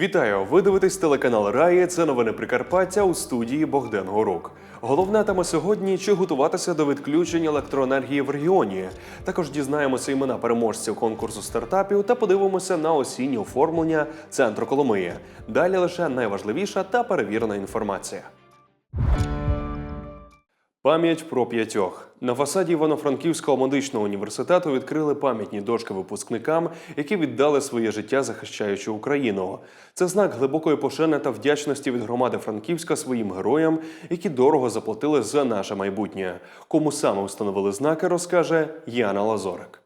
Вітаю! Ви дивитесь телеканал Раї. Це новини Прикарпаття у студії Богдан Горук. Головна тема сьогодні чи готуватися до відключення електроенергії в регіоні. Також дізнаємося імена переможців конкурсу стартапів та подивимося на осіннє оформлення центру Коломиї. Далі лише найважливіша та перевірена інформація. Пам'ять про п'ятьох на фасаді Івано-Франківського медичного університету відкрили пам'ятні дошки випускникам, які віддали своє життя, захищаючи Україну. Це знак глибокої пошани та вдячності від громади Франківська своїм героям, які дорого заплатили за наше майбутнє. Кому саме встановили знаки, розкаже Яна Лазорик.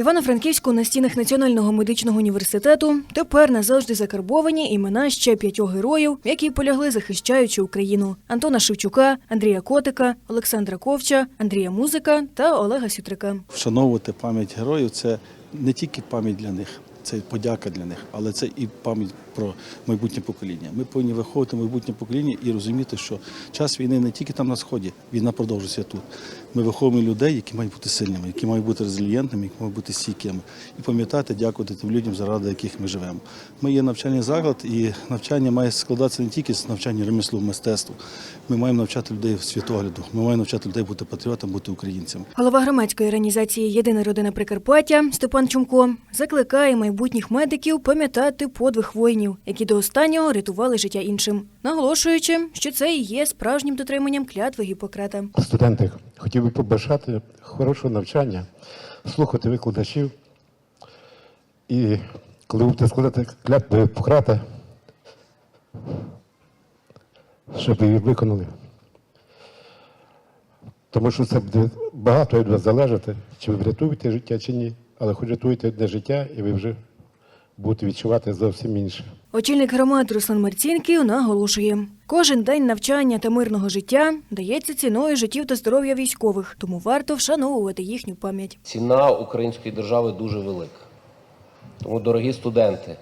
Івано-Франківську на стінах Національного медичного університету тепер назавжди закарбовані імена ще п'ятьох героїв, які полягли захищаючи Україну: Антона Шевчука, Андрія Котика, Олександра Ковча, Андрія Музика та Олега Сютрика. Вшановувати пам'ять героїв це не тільки пам'ять для них, це подяка для них, але це і пам'ять про майбутнє покоління. Ми повинні виховувати майбутнє покоління і розуміти, що час війни не тільки там на сході, війна продовжується тут. Ми виховуємо людей, які мають бути сильними, які мають бути резильєнтними, які мають бути стійкими. І пам'ятати, дякувати тим людям, заради яких ми живемо. Ми є навчальний заклад, і навчання має складатися не тільки з навчання ремеслу, мистецтву. Ми маємо навчати людей світогляду. Ми маємо навчати людей бути патріотами, бути українцями. Голова громадської організації Єдина родина Прикарпаття Степан Чумко закликає майбутніх медиків пам'ятати подвиг воїнів, які до останнього рятували життя іншим, наголошуючи, що це і є справжнім дотриманням клятви Гіппократа. Студенти, хотів би побажати хорошого навчання, слухати викладачів. І коли будете складати клятву Гіппократа, щоб її виконали. Тому що це буде багато від вас залежати, чи ви врятуєте життя, чи ні. Але хоч рятуєте одне життя, і ви вже будете відчувати зовсім інше. Очільник громад Руслан Марцінків наголошує, кожен день навчання та мирного життя дається ціною життів та здоров'я військових, тому варто вшановувати їхню пам'ять. Ціна української держави дуже велика. Тому, дорогі студенти,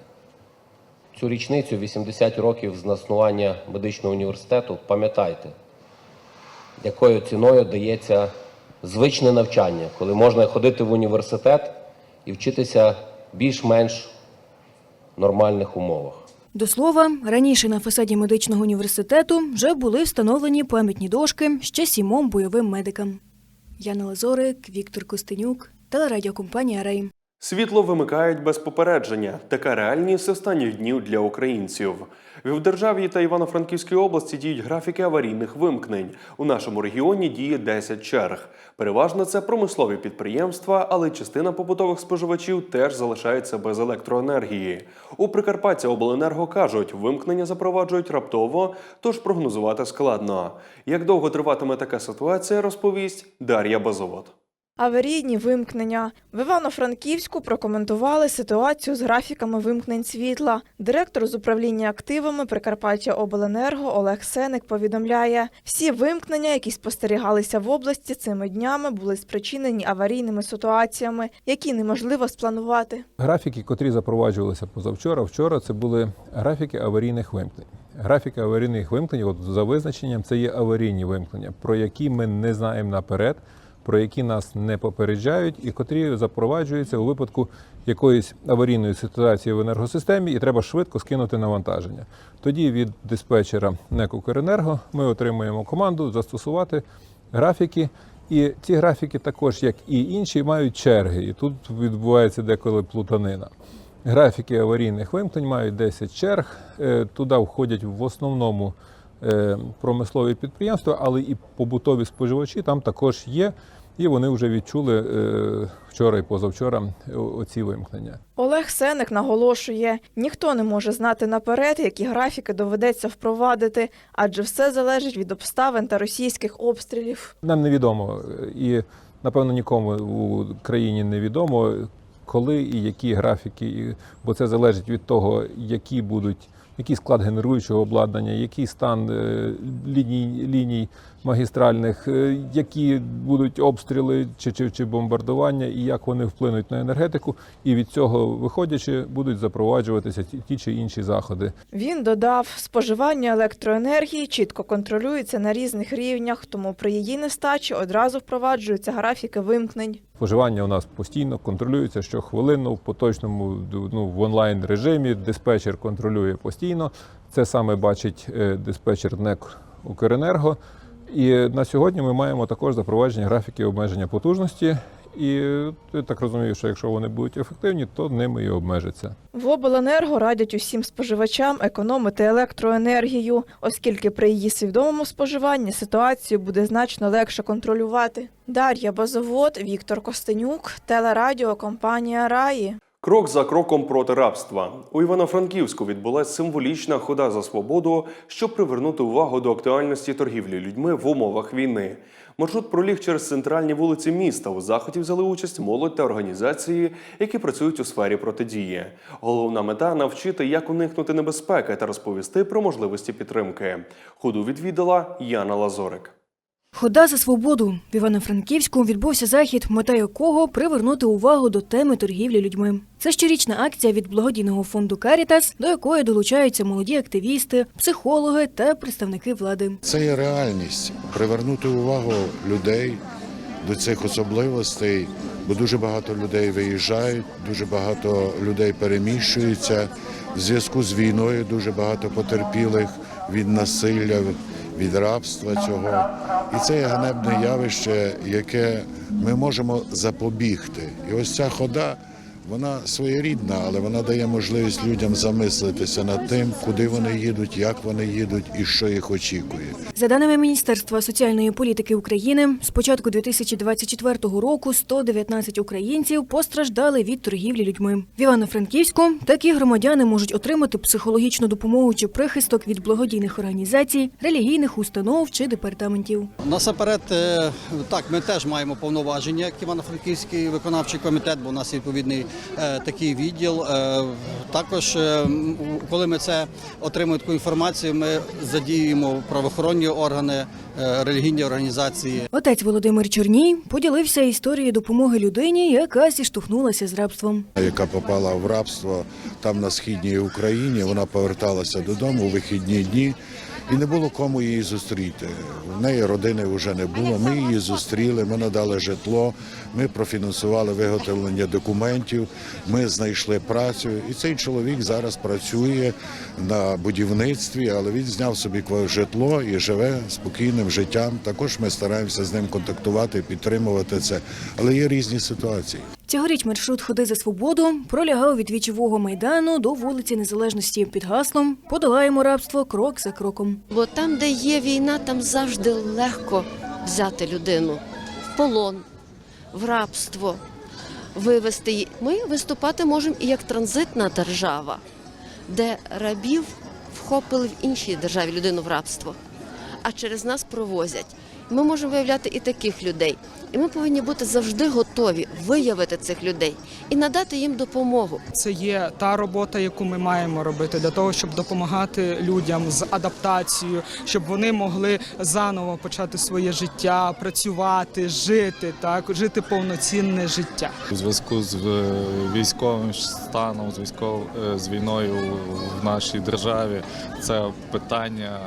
цю річницю 80 років з заснування медичного університету, пам'ятайте, якою ціною дається звичне навчання, коли можна ходити в університет і вчитися більш-менш нормальних умовах. До слова, раніше на фасаді медичного університету вже були встановлені пам'ятні дошки ще сімом бойовим медикам. Яна Лазорик, Віктор Костенюк, телерадіокомпанія Рей. Світло вимикають без попередження. Така реальність останніх днів для українців. В державі та Івано-Франківській області діють графіки аварійних вимкнень. У нашому регіоні діє 10 черг. Переважно це промислові підприємства, але частина побутових споживачів теж залишається без електроенергії. У Прикарпаття обленерго кажуть, вимкнення запроваджують раптово, тож прогнозувати складно. Як довго триватиме така ситуація, розповість Дар'я Базовод. Аварійні вимкнення в Івано-Франківську прокоментували ситуацію з графіками вимкнень світла. Директор з управління активами Прикарпаття Обленерго Олег Сеник повідомляє, всі вимкнення, які спостерігалися в області цими днями, були спричинені аварійними ситуаціями, які неможливо спланувати. Графіки, котрі запроваджувалися позавчора, вчора це були графіки аварійних вимкнень. Графіки аварійних вимкнень, от за визначенням, це є аварійні вимкнення, про які ми не знаємо наперед, про які нас не попереджають, і котрі запроваджуються у випадку якоїсь аварійної ситуації в енергосистемі, і треба швидко скинути навантаження. Тоді від диспетчера НЕК «Укренерго» ми отримуємо команду застосувати графіки. І ці графіки також, як і інші, мають черги. І тут відбувається деколи плутанина. Графіки аварійних вимкнень мають 10 черг. Е, Туди входять в основному промислові підприємства, але і побутові споживачі там також є. І вони вже відчули е, вчора і позавчора оці вимкнення. Олег Сеник наголошує, ніхто не може знати наперед, які графіки доведеться впровадити, адже все залежить від обставин та російських обстрілів. Нам невідомо, е, і напевно нікому у країні невідомо, коли і які графіки, бо це залежить від того, які будуть. Який склад генеруючого обладнання, який стан е, ліній, ліній магістральних, е, які будуть обстріли чи, чи, чи бомбардування, і як вони вплинуть на енергетику, і від цього виходячи, будуть запроваджуватися ті, ті чи інші заходи. Він додав, споживання електроенергії чітко контролюється на різних рівнях, тому при її нестачі одразу впроваджуються графіки вимкнень. Споживання у нас постійно контролюється щохвилинно в поточному ну, в онлайн режимі. Диспетчер контролює постійно. Це саме бачить е, диспетчер НЕК Укренерго. І на сьогодні ми маємо також запровадження графіки обмеження потужності. І я так розумію, що якщо вони будуть ефективні, то ними і обмежаться. В обленерго радять усім споживачам економити електроенергію, оскільки при її свідомому споживанні ситуацію буде значно легше контролювати. Дар'я Базовод, Віктор Костенюк, телерадіо компанія Раї. Крок за кроком проти рабства у Івано-Франківську відбулася символічна хода за свободу, щоб привернути увагу до актуальності торгівлі людьми в умовах війни. Маршрут проліг через центральні вулиці міста. У заході взяли участь молодь та організації, які працюють у сфері протидії. Головна мета навчити, як уникнути небезпеки та розповісти про можливості підтримки. Ходу відвідала Яна Лазорик. Хода за свободу в Івано-Франківську відбувся захід, мета якого привернути увагу до теми торгівлі людьми. Це щорічна акція від благодійного фонду Карітас, до якої долучаються молоді активісти, психологи та представники влади. Це є реальність привернути увагу людей до цих особливостей, бо дуже багато людей виїжджають, дуже багато людей переміщуються. В зв'язку з війною дуже багато потерпілих від насилля, від рабства цього. І це є ганебне явище, яке ми можемо запобігти. І ось ця хода. Вона своєрідна, але вона дає можливість людям замислитися над тим, куди вони їдуть, як вони їдуть і що їх очікує. За даними Міністерства соціальної політики України, з початку 2024 року 119 українців постраждали від торгівлі людьми. В Івано-Франківську такі громадяни можуть отримати психологічну допомогу чи прихисток від благодійних організацій, релігійних установ чи департаментів. Насамперед, е, так, ми теж маємо повноваження як Івано-Франківський виконавчий комітет, бо у нас відповідний такий відділ. Е, також, е, коли ми це отримуємо таку інформацію, ми задіюємо правоохоронні органи, е, релігійні організації. Отець Володимир Чорній поділився історією допомоги людині, яка зіштовхнулася з рабством. яка попала в рабство там на східній Україні. Вона поверталася додому у вихідні дні. І не було кому її зустріти. В неї родини вже не було. Ми її зустріли, ми надали житло, ми профінансували виготовлення документів, ми знайшли працю. І цей чоловік зараз працює на будівництві, але він зняв собі житло і живе спокійним життям. Також ми стараємося з ним контактувати, підтримувати це. Але є різні ситуації. Цьогоріч маршрут Ходи за свободу пролягав від вічового майдану до вулиці Незалежності під гаслом Подолаємо рабство крок за кроком. Бо там, де є війна, там завжди легко взяти людину в полон, в рабство, вивезти її. Ми виступати можемо і як транзитна держава, де рабів вхопили в іншій державі людину в рабство, а через нас провозять. Ми можемо виявляти і таких людей. І ми повинні бути завжди готові виявити цих людей і надати їм допомогу. Це є та робота, яку ми маємо робити для того, щоб допомагати людям з адаптацією, щоб вони могли заново почати своє життя, працювати, жити, так жити повноцінне життя. У зв'язку з е, військовим станом, з військов... е, з війною в нашій державі, це питання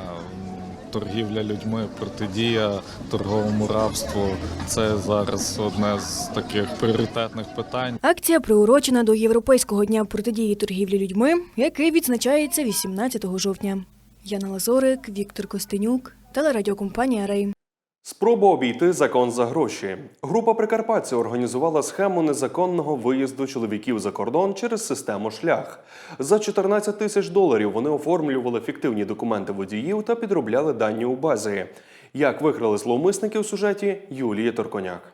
торгівля людьми, протидія торговому рабству. Це зараз одне з таких пріоритетних питань. Акція приурочена до Європейського дня протидії торгівлі людьми, який відзначається 18 жовтня. Яна Лазорик, Віктор Костенюк, телерадіокомпанія Рей. Спроба обійти закон за гроші. Група Прикарпаття організувала схему незаконного виїзду чоловіків за кордон через систему шлях. За 14 тисяч доларів вони оформлювали фіктивні документи водіїв та підробляли дані у базі. Як викрали зловмисники у сюжеті Юлії Торконяк.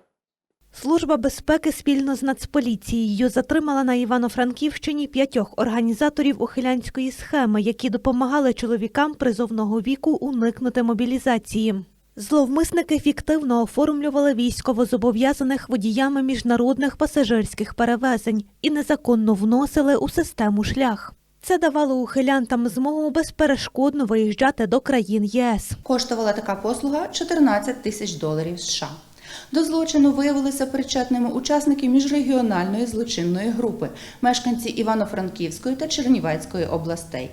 Служба безпеки спільно з Нацполіцією затримала на Івано-Франківщині п'ятьох організаторів ухилянської схеми, які допомагали чоловікам призовного віку уникнути мобілізації. Зловмисники фіктивно оформлювали військовозобов'язаних водіями міжнародних пасажирських перевезень і незаконно вносили у систему шлях. Це давало ухилянтам змогу безперешкодно виїжджати до країн ЄС. Коштувала така послуга 14 тисяч доларів США. До злочину виявилися причетними учасники міжрегіональної злочинної групи, мешканці Івано-Франківської та Чернівецької областей.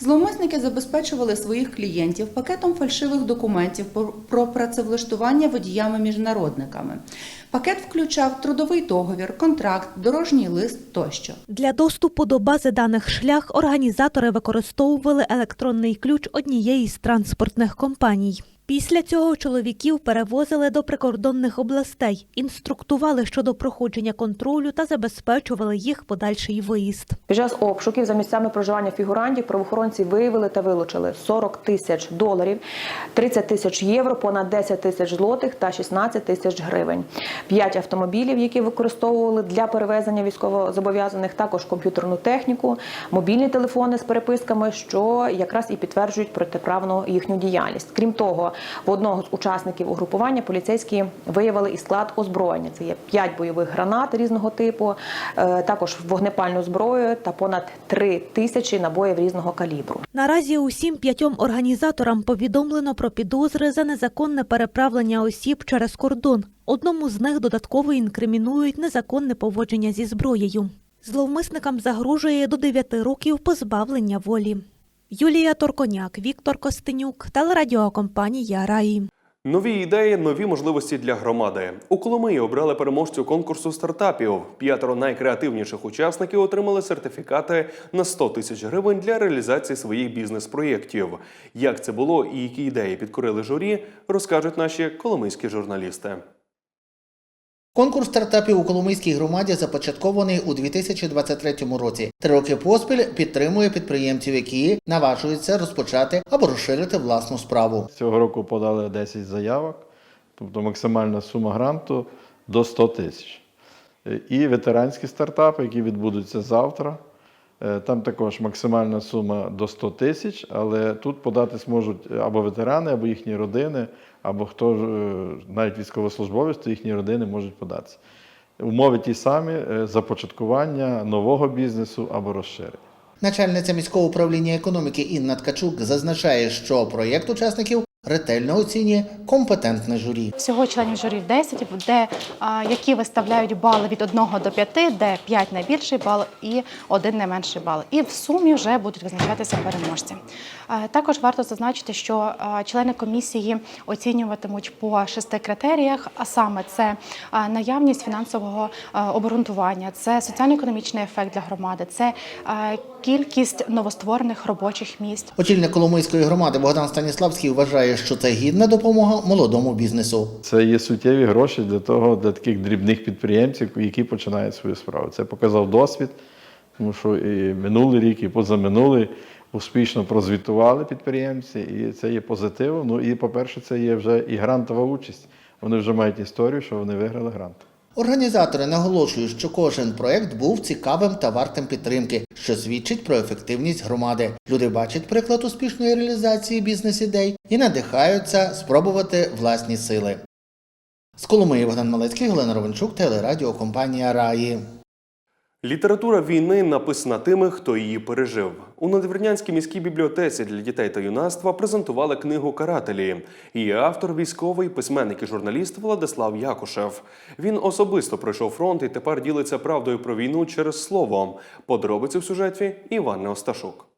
Зловмисники забезпечували своїх клієнтів пакетом фальшивих документів про- працевлаштування водіями-міжнародниками. Пакет включав трудовий договір, контракт, дорожній лист тощо. Для доступу до бази даних шлях організатори використовували електронний ключ однієї з транспортних компаній. Після цього чоловіків перевозили до прикордонних областей, інструктували щодо проходження контролю та забезпечували їх подальший виїзд. Під час обшуків за місцями проживання фігурантів правоохоронці виявили та вилучили 40 тисяч доларів, 30 тисяч євро, понад 10 тисяч злотих та 16 тисяч гривень. П'ять автомобілів, які використовували для перевезення військовозобов'язаних, також комп'ютерну техніку, мобільні телефони з переписками, що якраз і підтверджують протиправну їхню діяльність. Крім того, в одного з учасників угрупування поліцейські виявили і склад озброєння. Це є 5 бойових гранат різного типу, е, також вогнепальну зброю та понад 3 тисячі набоїв різного калібру. Наразі усім п'ятьом організаторам повідомлено про підозри за незаконне переправлення осіб через кордон. Одному з них додатково інкримінують незаконне поводження зі зброєю. Зловмисникам загрожує до 9 років позбавлення волі. Юлія Торконяк, Віктор Костенюк, телерадіокомпанія Раї. Нові ідеї, нові можливості для громади. У Коломиї обрали переможцю конкурсу стартапів. П'ятеро найкреативніших учасників отримали сертифікати на 100 тисяч гривень для реалізації своїх бізнес-проєктів. Як це було і які ідеї підкорили журі, розкажуть наші коломийські журналісти. Конкурс стартапів у Коломийській громаді започаткований у 2023 році. Три роки поспіль підтримує підприємців, які наважуються розпочати або розширити власну справу. Цього року подали 10 заявок, тобто максимальна сума гранту до 100 тисяч. І ветеранські стартапи, які відбудуться завтра. Е, Там також максимальна сума до 100 тисяч, але тут подати зможуть або ветерани, або їхні родини, або хто е, навіть військовослужбовець, то їхні родини можуть податися. Умови ті самі е, започаткування нового бізнесу або розширення. Начальниця міського управління економіки Інна Ткачук зазначає, що проєкт учасників ретельно оцінює компетентне журі. Всього членів журі 10, де, які виставляють бали від 1 до 5, де 5 найбільший бал і 1 найменший бал. І в сумі вже будуть визначатися переможці. Також варто зазначити, що члени комісії оцінюватимуть по шести критеріях, а саме це наявність фінансового обґрунтування, це соціально-економічний ефект для громади, це кількість новостворених робочих місць. Очільник Коломийської громади Богдан Станіславський вважає, що це гідна допомога молодому бізнесу. Це є суттєві гроші для того, для таких дрібних підприємців, які починають свою справу. Це показав досвід, тому що і минулий рік, і позаминулий успішно прозвітували підприємці, і це є позитивом. Ну і, по-перше, це є вже і грантова участь. Вони вже мають історію, що вони виграли грант. Організатори наголошують, що кожен проект був цікавим та вартим підтримки, що свідчить про ефективність громади. Люди бачать приклад успішної реалізації бізнес-ідей і надихаються спробувати власні сили. З Коломиї Богдан Малецький, Галина Ровенчук, телерадіокомпанія Раї. Література війни написана тими, хто її пережив. У Надвірнянській міській бібліотеці для дітей та юнацтва презентували книгу Карателі. Її автор військовий письменник і журналіст Владислав Якушев. Він особисто пройшов фронт і тепер ділиться правдою про війну через слово. Подробиці в сюжеті Іван Осташук.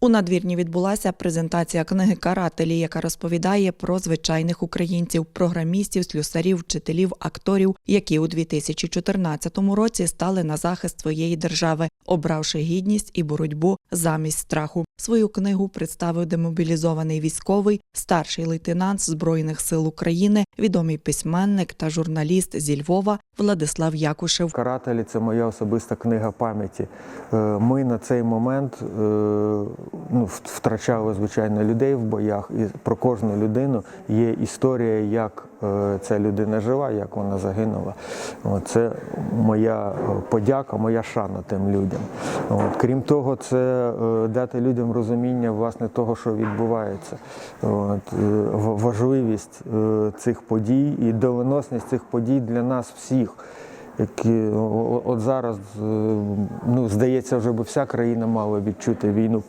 У надвірні відбулася презентація книги Карателі, яка розповідає про звичайних українців, програмістів, слюсарів, вчителів, акторів, які у 2014 році стали на захист своєї держави, обравши гідність і боротьбу замість страху. Свою книгу представив демобілізований військовий, старший лейтенант Збройних сил України, відомий письменник та журналіст зі Львова Владислав Якушев. Карателі це моя особиста книга пам'яті. Е, Ми на цей момент е, ну, втрачали звичайно людей в боях, і про кожну людину є історія, як е, ця людина жила, як вона загинула. Це моя е, подяка, моя шана тим людям. От, Крім того, це е, дати людям розуміння власне того, що відбувається. От, важливість цих подій і доленосність цих подій для нас всіх. Які от зараз е, ну здається, вже би вся країна мала відчути війну.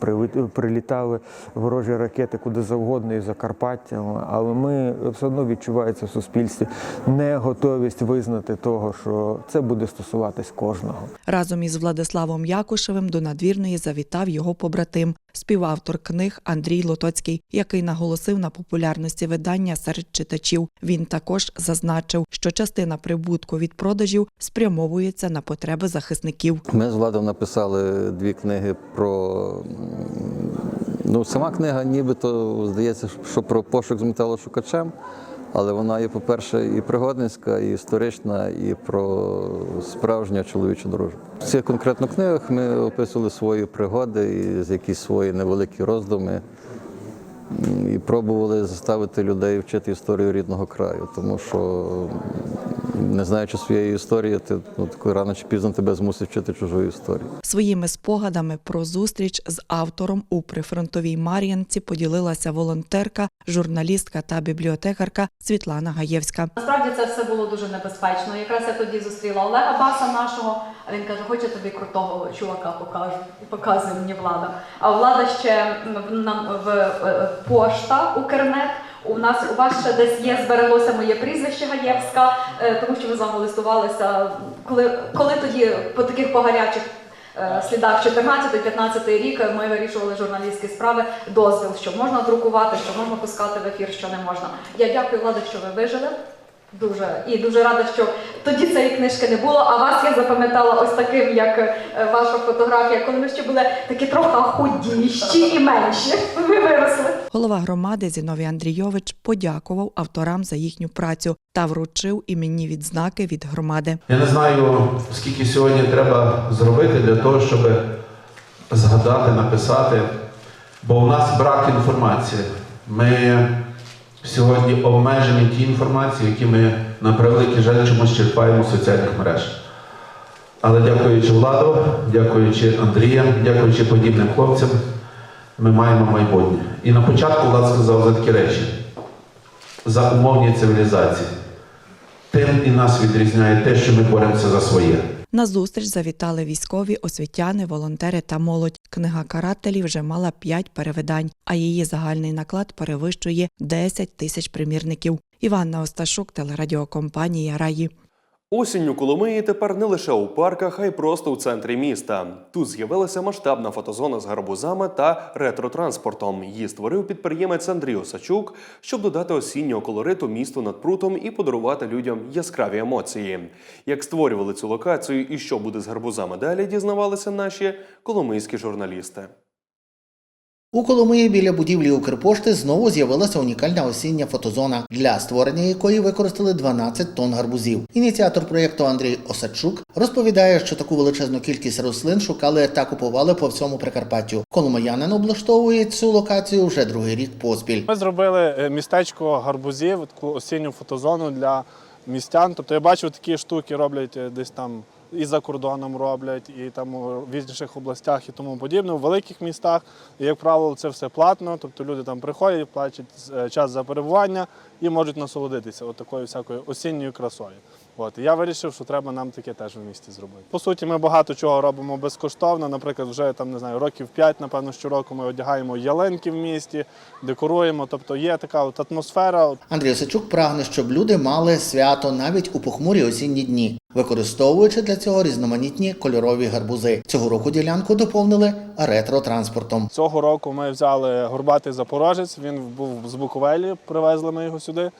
Прилітали ворожі ракети куди завгодно і Закарпаття, але ми все одно відчувається в суспільстві неготовість визнати того, що це буде стосуватись кожного. Разом із Владиславом Якушевим до надвірної завітав його побратим, співавтор книг Андрій Лотоцький, який наголосив на популярності видання серед читачів. Він також зазначив, що частина прибутку від продажів спрямовується на потреби захисників. Ми з Владом написали дві книги про. Ну, сама книга нібито здається, що про пошук з металошукачем, але вона є, по-перше, і пригодницька, і історична, і про справжню чоловічу дружбу. В цих конкретно книгах ми описували свої пригоди і якісь свої невеликі роздуми. І пробували заставити людей вчити історію рідного краю, тому що не знаючи своєї історії, ти ну, тако рано чи пізно тебе змусить вчити чужу історію. Своїми спогадами про зустріч з автором у прифронтовій Мар'янці поділилася волонтерка, журналістка та бібліотекарка Світлана Гаєвська. Насправді це все було дуже небезпечно. Якраз я тоді зустріла Олега Баса нашого, а він каже, хочу тобі крутого чувака покажу. Показує мені влада. А влада ще м, нам в е, пошта Укрнет. У нас у вас ще десь є збереглося моє прізвище Гаєвська, е, тому що ми з вами листувалися. Коли, коли тоді по таких погарячих е, слідах 14-15 рік ми вирішували журналістські справи, дозвіл, що можна друкувати, що можна пускати в ефір, що не можна. Я дякую влади, що ви вижили. Дуже і дуже рада, що тоді цієї книжки не було. А вас я запам'ятала ось таким, як е, ваша фотографія, коли ми ще були такі трохи худіші і менші. Ви виросли. Голова громади Зіновій Андрійович подякував авторам за їхню працю та вручив іменні відзнаки від громади. Я не знаю, скільки сьогодні треба зробити для того, щоб згадати, написати, бо у нас брак інформації. Ми сьогодні обмежені ті інформації, які ми на превеликий жаль чомусь черпаємо з соціальних мереж. Але дякуючи владу, дякуючи Андріям, дякуючи подібним хлопцям, ми маємо майбутнє. І на початку Влад сказав за такі речі: за умовні цивілізації. Тим і нас відрізняє те, що ми боремося за своє. На зустріч завітали військові, освітяни, волонтери та молодь. Книга карателів вже мала п'ять перевидань, а її загальний наклад перевищує 10 тисяч примірників. Іванна Осташук, телерадіокомпанія Раї. Осінню Коломиї тепер не лише у парках, а й просто у центрі міста. Тут з'явилася масштабна фотозона з гарбузами та ретротранспортом. Її створив підприємець Андрій Осачук, щоб додати осіннього колориту місту над прутом і подарувати людям яскраві емоції. Як створювали цю локацію і що буде з гарбузами далі, дізнавалися наші коломийські журналісти. У Коломиї біля будівлі Укрпошти знову з'явилася унікальна осіння фотозона, для створення якої використали 12 тонн гарбузів. Ініціатор проєкту Андрій Осадчук розповідає, що таку величезну кількість рослин шукали та купували по всьому Прикарпаттю. Коломиянин облаштовує цю локацію вже другий рік поспіль. Ми зробили е, містечко гарбузів, таку осінню фотозону для містян. Тобто я бачив, такі штуки роблять е, десь там і за кордоном роблять, і там в інших областях і тому подібне. У великих містах, як правило, це все платно. Тобто люди там приходять, платять е, час за перебування і можуть насолодитися от такою всякою осінньою красою. От і я вирішив, що треба нам таке теж в місті зробити. По суті, ми багато чого робимо безкоштовно. Наприклад, вже там не знаю, років 5, напевно, щороку ми одягаємо ялинки в місті, декоруємо. Тобто є така от атмосфера. Андрій Осадчук прагне, щоб люди мали свято навіть у похмурі осінні дні, використовуючи для цього різноманітні кольорові гарбузи. Цього року ділянку доповнили ретро-транспортом. Цього року ми взяли горбатий запорожець. Він був з Буковелі, привезли ми його сюди.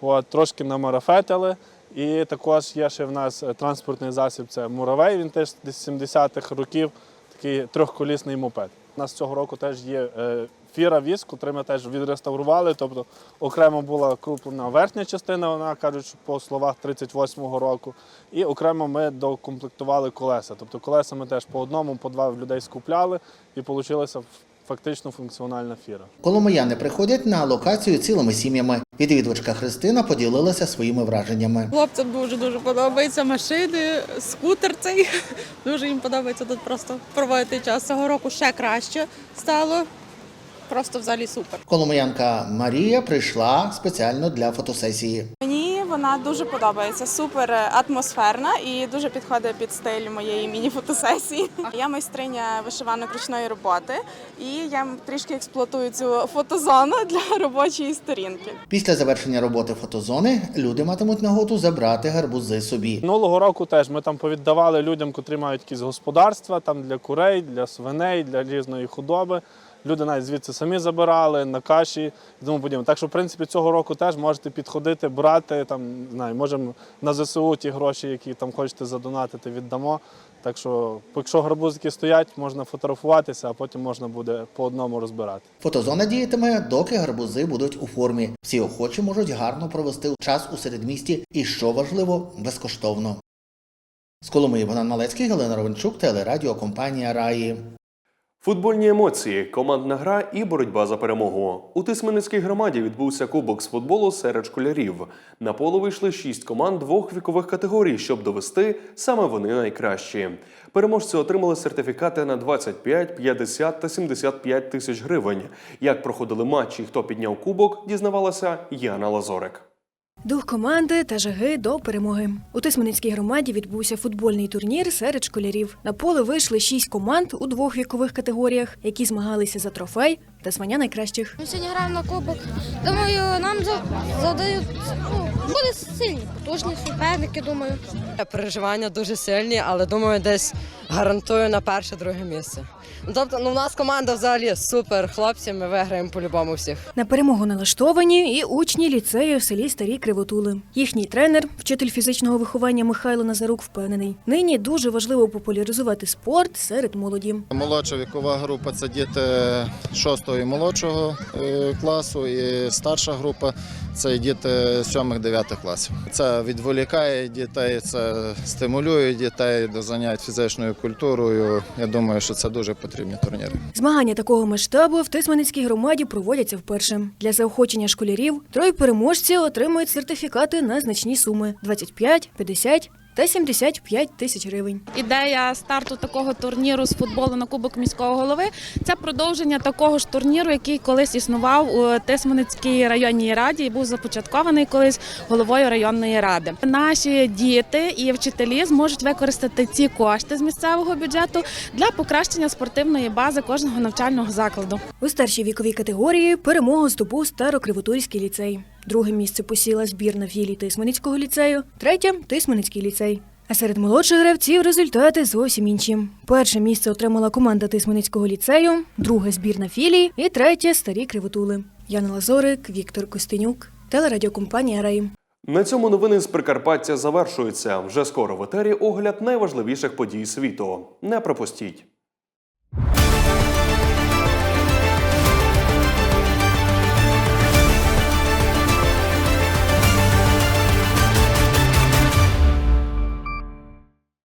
От, трошки намарафетили. І також є ще в нас е, транспортний засіб. Це муравей. Він теж десь 70-х років, такий трьохколісний мопед. У нас цього року теж є е, фіра віз, котрий ми теж відреставрували. Тобто окремо була куплена верхня частина, вона кажуть, що по словах 38-го року. І окремо ми докомплектували колеса. Тобто колеса ми теж по одному, по два людей скупляли, і вийшла фактично функціональна фіра. Коломияни приходять на локацію цілими сім'ями. Відвідувачка Христина поділилася своїми враженнями. Хлопцям дуже дуже подобаються машини, скутер цей. Дуже їм подобається тут просто проводити час. Цього року ще краще стало. Просто взагалі супер. Коломиянка Марія прийшла спеціально для фотосесії. Мені вона дуже подобається, супер атмосферна і дуже підходить під стиль моєї міні-фотосесії. Я майстриня вишиванок ручної роботи, і я трішки експлуатую цю фотозону для робочої сторінки. Після завершення роботи фотозони люди матимуть нагоду забрати гарбузи собі. Минулого року теж ми там повіддавали людям, котрі мають якісь господарства там для курей, для свиней, для різної худоби. Люди навіть звідси самі забирали на каші тому подібне. Так що, в принципі, цього року теж можете підходити, брати там, знаю, можемо на ЗСУ ті гроші, які там хочете задонатити, віддамо. Так що, якщо гарбузики стоять, можна фотографуватися, а потім можна буде по одному розбирати. Фотозона діятиме, доки гарбузи будуть у формі. Всі охочі можуть гарно провести час у середмісті і, що важливо, безкоштовно. З Коломиї Богдан Малецький, Галина Ровенчук, телерадіокомпанія Раї. Футбольні емоції, командна гра і боротьба за перемогу. У Тисменницькій громаді відбувся кубок з футболу серед школярів. На поле вийшли шість команд двох вікових категорій, щоб довести саме вони найкращі. Переможці отримали сертифікати на 25, 50 та 75 тисяч гривень. Як проходили матчі, хто підняв кубок, дізнавалася Яна Лазорик. Дух команди та жаги до перемоги. У Тисменницькій громаді відбувся футбольний турнір серед школярів. На поле вийшли шість команд у двох вікових категоріях, які змагалися за трофей та звання найкращих. Ми сьогодні граємо на кубок. Думаю, нам за- задають ну, буде сильні, потужні суперники, думаю. Переживання дуже сильні, але думаю, десь гарантую на перше-друге місце. Тобто, ну, у нас команда взагалі супер. Хлопці, ми виграємо по-любому всіх. На перемогу налаштовані і учні ліцею в селі Старі Кривотули. Їхній тренер, вчитель фізичного виховання Михайло Назарук, впевнений. Нині дуже важливо популяризувати спорт серед молоді. Молодша вікова група це діти 6 і молодшого е, класу, і старша група це діти 7-9 класів. Це відволікає дітей, це стимулює дітей до занять фізичною культурою. Я думаю, що це дуже потрібні турніри. Змагання такого масштабу в Тисменницькій громаді проводяться вперше. Для заохочення школярів троє переможців отримують сертифікати на значні суми 25, 50 та 75 тисяч гривень. Ідея старту такого турніру з футболу на Кубок міського голови це продовження такого ж турніру, який колись існував у Тисменицькій районній раді і був започаткований колись головою районної ради. Наші діти і вчителі зможуть використати ці кошти з місцевого бюджету для покращення спортивної бази кожного навчального закладу. У старшій віковій категорії перемогу здобув Старокривотурський ліцей. Друге місце посіла збірна філій Тисменицького ліцею, третє Тисменицький ліцей. А серед молодших гравців результати зовсім інші. Перше місце отримала команда Тисменицького ліцею, друге збірна філії і третє старі кривотули. Яна Лазорик, Віктор Костенюк, телерадіокомпанія Раї. На цьому новини з Прикарпаття завершуються. Вже скоро в етері огляд найважливіших подій світу. Не пропустіть.